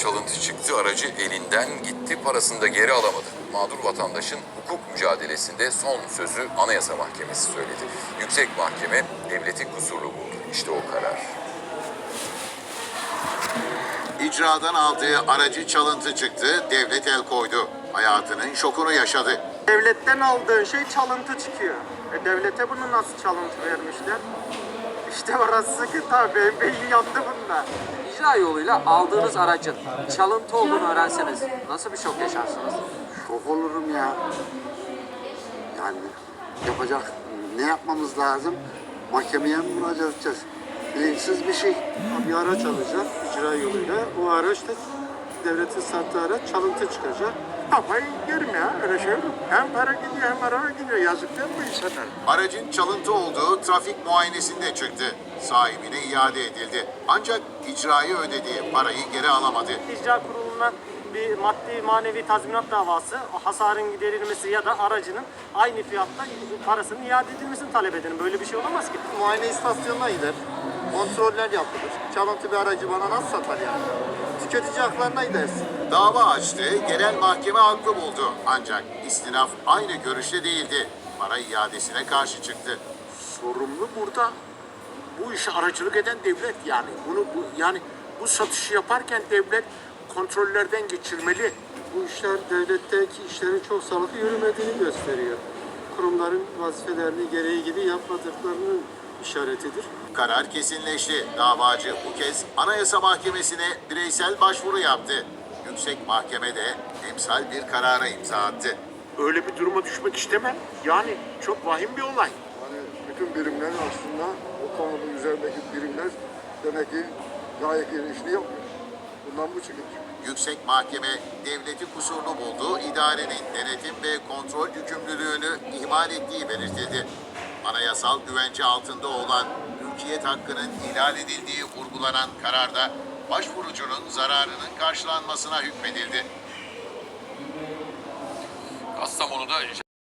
çalıntı çıktı, aracı elinden gitti, parasını da geri alamadı. Mağdur vatandaşın hukuk mücadelesinde son sözü Anayasa Mahkemesi söyledi. Yüksek Mahkeme devleti kusurlu buldu. İşte o karar. İcradan aldığı aracı çalıntı çıktı, devlet el koydu. Hayatının şokunu yaşadı. Devletten aldığın şey çalıntı çıkıyor. E devlete bunu nasıl çalıntı vermişler? İşte orası sıkıntı abi. Benim beynim yandı bunda. İcra yoluyla aldığınız aracın çalıntı olduğunu öğrenseniz nasıl bir şok yaşarsınız? Şok olurum ya. Yani yapacak ne yapmamız lazım? Mahkemeye mi müracaat edeceğiz? Bilinçsiz bir şey. Bir araç alacak icra yoluyla. O araç da devletin sattığı araç çalıntı çıkacak. Kafayı yerim ya öyle şey olur. Hem para gidiyor hem araba gidiyor. Yazık değil mi bu insanlara? Aracın çalıntı olduğu trafik muayenesinde çıktı. Sahibine iade edildi. Ancak icrayı ödediği parayı geri alamadı. İcra kurulundan bir maddi manevi tazminat davası, hasarın giderilmesi ya da aracının aynı fiyatta parasının iade edilmesini talep edelim. Böyle bir şey olamaz ki. Muayene istasyonuna gider, kontroller yapılır. Çalıntı bir aracı bana nasıl satar yani? Tüketici haklarına gidersin. Dava açtı, genel mahkeme haklı buldu. Ancak istinaf aynı görüşte değildi. Para iadesine karşı çıktı. sorumlu burada bu işe aracılık eden devlet yani. Bunu bu yani bu satışı yaparken devlet kontrollerden geçirmeli. Bu işler devletteki işlerin çok sağlıklı yürümediğini gösteriyor. Kurumların vazifelerini gereği gibi yapmadıklarının işaretidir. Karar kesinleşti. Davacı bu kez Anayasa Mahkemesi'ne bireysel başvuru yaptı. Yüksek Mahkeme de emsal bir karara imza attı. Öyle bir duruma düşmek istemem. Yani çok vahim bir olay. Hani bütün birimler aslında o konunun üzerindeki birimler demek ki yeri işini yapmıyor. Bundan bu çıkıyor. Yüksek Mahkeme devleti kusurlu buldu, idarenin denetim ve kontrol yükümlülüğünü ihmal ettiği belirtildi. Anayasal güvence altında olan mülkiyet hakkının ihlal edildiği vurgulanan kararda başvurucunun zararının karşılanmasına hükmedildi. Kastamonu'da